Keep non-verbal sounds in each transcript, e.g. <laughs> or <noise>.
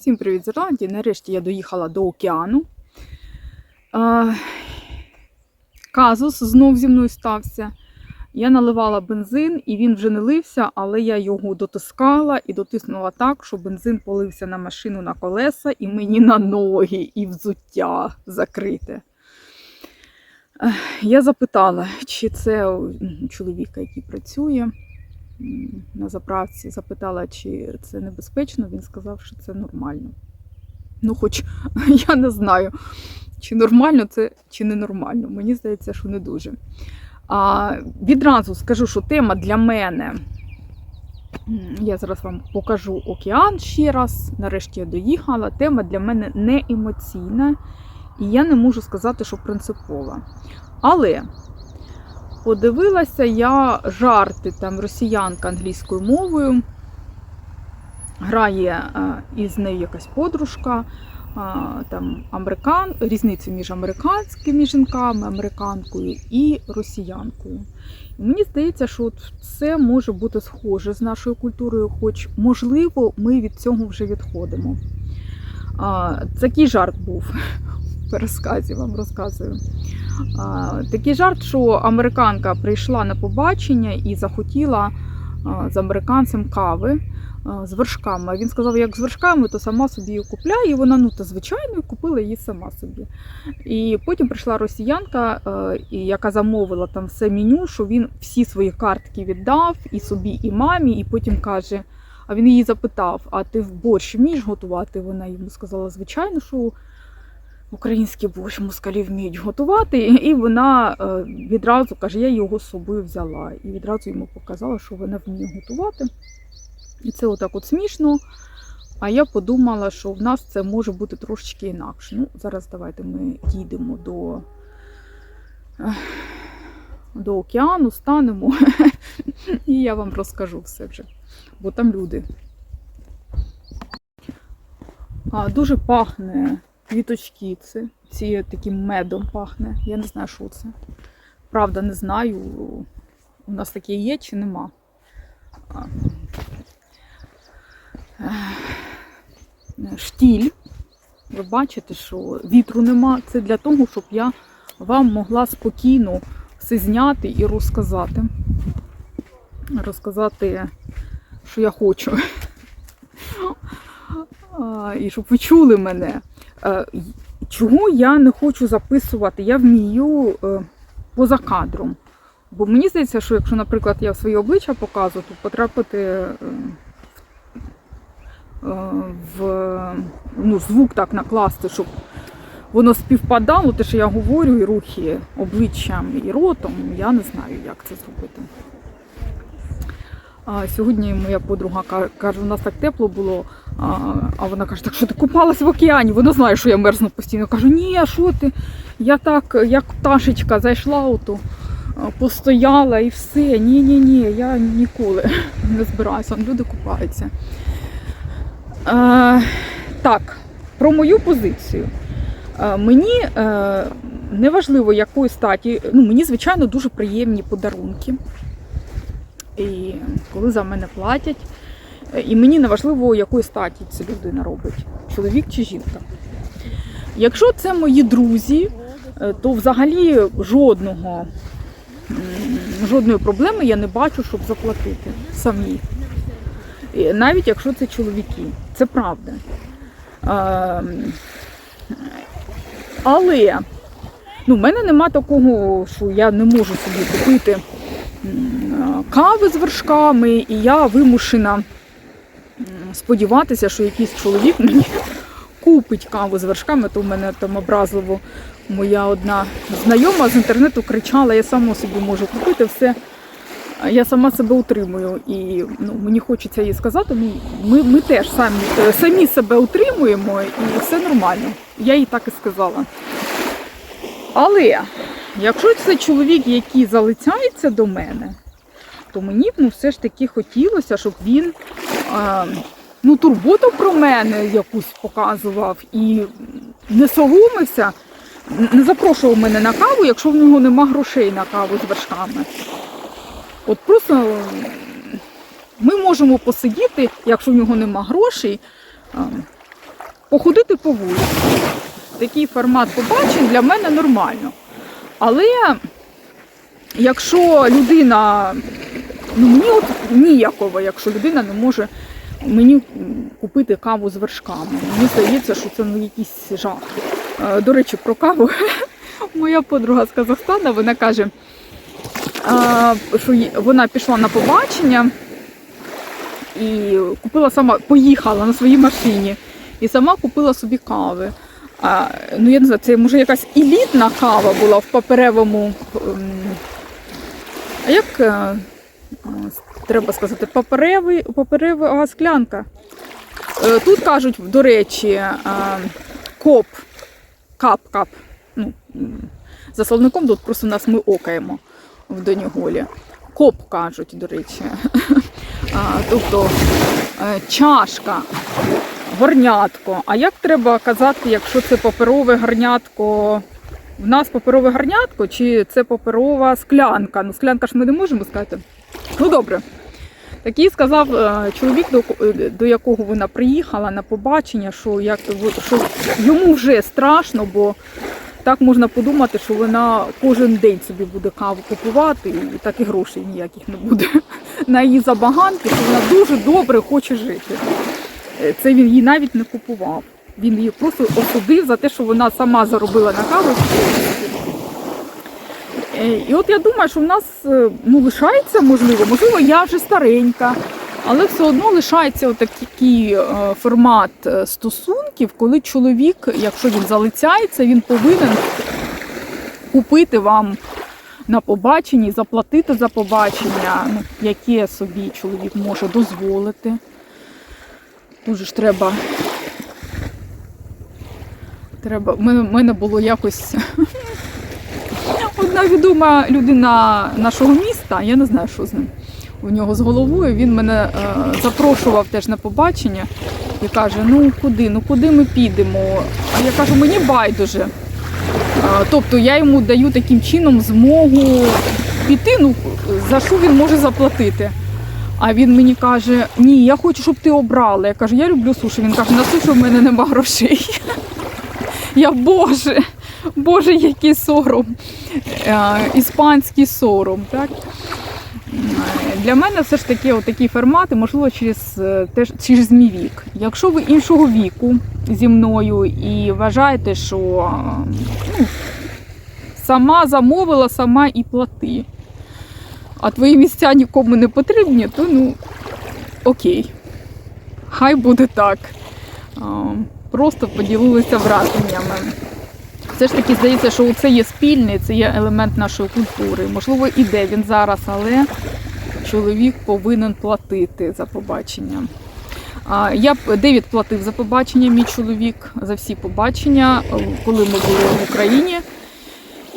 Всім привіт з Ірландії. Нарешті я доїхала до океану. Казус знов зі мною стався. Я наливала бензин, і він вже не лився, але я його дотискала і дотиснула так, що бензин полився на машину на колеса і мені на ноги, і взуття закрите. Я запитала, чи це чоловіка, який працює на заправці, запитала, чи це небезпечно. Він сказав, що це нормально. Ну, хоч <laughs> я не знаю, чи нормально це, чи не нормально. Мені здається, що не дуже. А, відразу скажу, що тема для мене. Я зараз вам покажу океан ще раз. Нарешті я доїхала. Тема для мене не емоційна, і я не можу сказати, що принципова. Але подивилася я жарти там росіянка англійською мовою. Грає е, із нею якась подружка, е, там американ, різницю між американськими жінками, американкою і росіянкою. І мені здається, що це може бути схоже з нашою культурою, хоч, можливо, ми від цього вже відходимо. А, Такий жарт був пересказі, вам розказую. Такий жарт, що американка прийшла на побачення і захотіла з американцем кави з вершками. Він сказав, як з вершками, то сама собі її купляє. І вона, ну, то звичайно, купила її сама собі. І потім прийшла росіянка, яка замовила там все меню, що він всі свої картки віддав і собі, і мамі, і потім каже. А він її запитав: А ти в борщ вмієш готувати? Вона йому сказала, звичайно, що український борщ москалі вміють готувати. І вона е, відразу каже, я його з собою взяла. І відразу йому показала, що вона вміє готувати. І це отак от смішно. А я подумала, що в нас це може бути трошечки інакше. Ну, зараз давайте ми дійдемо до, до океану, станемо, <laughs> і я вам розкажу все вже. Бо там люди. А, дуже пахне квіточки. Це, ці таким медом пахне. Я не знаю, що це. Правда, не знаю. У нас таке є чи нема. Штіль. Ви бачите, що вітру нема. Це для того, щоб я вам могла спокійно все зняти і розказати. Розказати, що я хочу. <laughs> І щоб ви чули мене. Е, Чого я не хочу записувати? Я вмію е, поза кадром. Бо мені здається, що якщо, наприклад, я своє обличчя показую, то потрапити е, в ну, звук так накласти, щоб воно співпадало, те, що я говорю, і рухи обличчям і ротом, я не знаю, як це зробити. А сьогодні моя подруга каже, у нас так тепло було, а, а вона каже, так що ти купалась в океані? Вона знає, що я мерзну постійно. Кажу, ні, а що ти? Я так, як пташечка, зайшла ото, а, постояла і все. Ні, ні, я ніколи <laughs> не збираюся. Люди купаються. Е, так, про мою позицію. Мені е, неважливо, якої статі, ну мені, звичайно, дуже приємні подарунки. І коли за мене платять. Е, І мені не важливо, якої статі ця людина робить, чоловік чи жінка. Якщо це мої друзі, е, то взагалі жодного, жодної проблеми я не бачу, щоб заплатити самі. Навіть якщо це чоловіки, це правда. Ем, Але ну, в мене нема такого, що я не можу собі купити кави з вершками, і я вимушена сподіватися, що якийсь чоловік мені купить каву з вершками, то в мене там образливо моя одна знайома з інтернету кричала, я сама собі можу купити все. Я сама себе утримую, і ну, мені хочеться їй сказати, ну, ми, ми теж самі, е, самі себе утримуємо, і все нормально. Я їй так і сказала. Але якщо це чоловік, який залицяється до мене, то мені б ну, все ж таки хотілося, щоб він е, ну, турботу про мене якусь показував і не соромився, не запрошував мене на каву, якщо в нього нема грошей на каву з вершками. От просто ми можемо посидіти, якщо в нього нема грошей, походити по вулиці. Такий формат побачень для мене нормально. Але якщо людина, ну мені от ніяково, якщо людина не може мені купити каву з вершками. Мені здається, що це ну, якийсь жах. Е, До речі, про каву. <laughs> Моя подруга з Казахстана, вона каже, що вона пішла на побачення і купила сама, поїхала на своїй машині і сама купила собі кави. Ну я не знаю, це може якась елітна кава була в паперевому. А як е, е, треба сказати, паперевий, паперева склянка. Е, Тут кажуть, до речі, е, коп, кап, кап. Ну, за словником тут просто нас ми окаємо в Доніголі. Коп кажуть, до речі. <laughs> Тобто е, чашка, горнятко. А як треба казати, якщо це паперове горнятко? В нас паперове горнятко чи це паперова склянка? Ну, склянка ж ми не можемо сказати. Ну добре. Такий сказав е, чоловік, до, е, до якого вона приїхала на побачення, що, як, що йому вже страшно, бо так можна подумати, що вона кожен день собі буде каву купувати, і так і грошей ніяких не буде <laughs> на її забаганки, що вона дуже добре хоче жити. Е, Це він її навіть не купував. Він її просто осудив за те, що вона сама заробила на каву. Е, І от я думаю, що в нас е, ну, лишається можливо, можливо, я вже старенька, але все одно лишається отакий е, формат стосунків, коли чоловік, якщо він залицяється, він повинен купити вам на побаченні, заплатити за побачення, ну, яке собі чоловік може дозволити. Дуже ж треба. Треба. У мене було якось одна відома людина нашого міста, я не знаю, що з ним у нього з головою. Він мене е, запрошував теж на побачення і каже: Ну куди? Ну куди ми підемо? А я кажу, мені байдуже. Е, тобто я йому даю таким чином змогу піти, ну за що він може заплатити. А він мені каже: Ні, я хочу, щоб ти обрала. Я кажу, я люблю суші. Він каже, на суші в мене нема грошей. Я Боже, Боже, який сором. Е, Іспанський сором. Так? Для мене все ж таки такий формат, і, можливо, через, е, теж, через мій вік. Якщо ви іншого віку зі мною і вважаєте, що е, ну, сама замовила, сама і плати, а твої місця нікому не потрібні, то ну окей. Хай буде так. Просто поділилися враженнями. Все ж таки здається, що це є спільний, це є елемент нашої культури. Можливо, і де він зараз, але чоловік повинен платити за побачення. Я Девід платив за побачення, мій чоловік за всі побачення, коли ми були в Україні.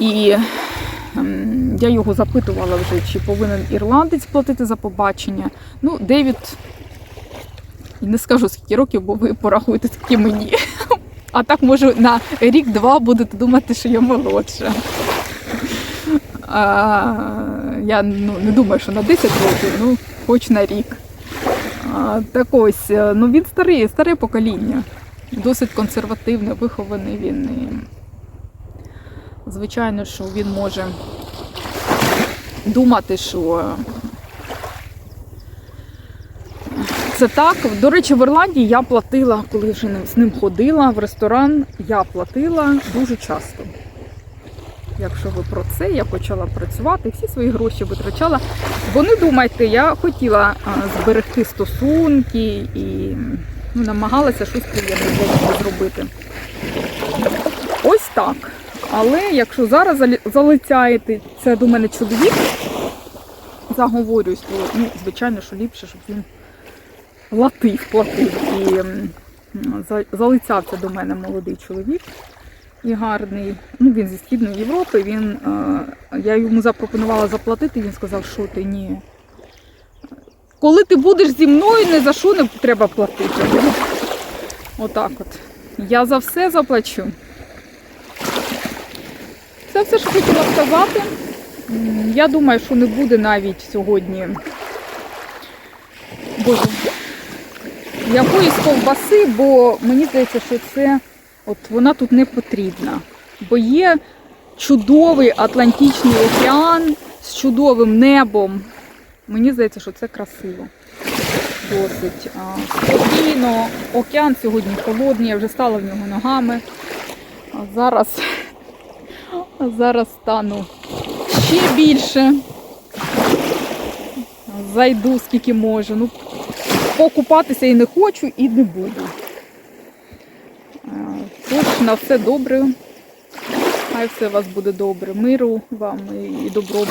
І ем, я його запитувала вже, чи повинен ірландець платити за побачення. Ну, Девід, не скажу скільки років, бо ви порахуєте скільки мені. А так може на рік-два будете думати, що я молодша. А, я ну, не думаю, що на 10 років, ну хоч на рік. А, так ось, е, ну він старий, старе покоління. Досить консервативний, вихований він. І, звичайно, що він може думати, що це так. До речі, в Ірландії я платила, коли вже з ним ходила в ресторан, я платила дуже часто. Якщо ви про це, я почала працювати, всі свої гроші витрачала. Бо не думайте, я хотіла зберегти стосунки і ну, намагалася щось приємне зробити. Ось так. Але якщо зараз залицяєте, це до мене чоловік, заговорюсь, то ну, звичайно, що ліпше, щоб він платив, платив. І за- залицявся до мене молодий чоловік і гарний. Ну, він зі Східної Європи. Він, е, я йому запропонувала заплатити, він сказав, що ти ні. Коли ти будеш зі мною, ні за що не треба платити. Отак от. Я за все заплачу. Це все, що хотіла сказати. Я думаю, що не буде навіть сьогодні. Боже, якоїсь ковбаси, бо мені здається, що це от вона тут не потрібна. Бо є чудовий Атлантичний океан з чудовим небом. Мені здається, що це красиво. Досить спокійно. Океан сьогодні холодний, я вже стала в нього ногами. А зараз, зараз стану ще більше. Зайду скільки можу. Ну, покупатися і не хочу, і не буду. Е, Тож на все добре. Хай все у вас буде добре. Миру вам і добробуту.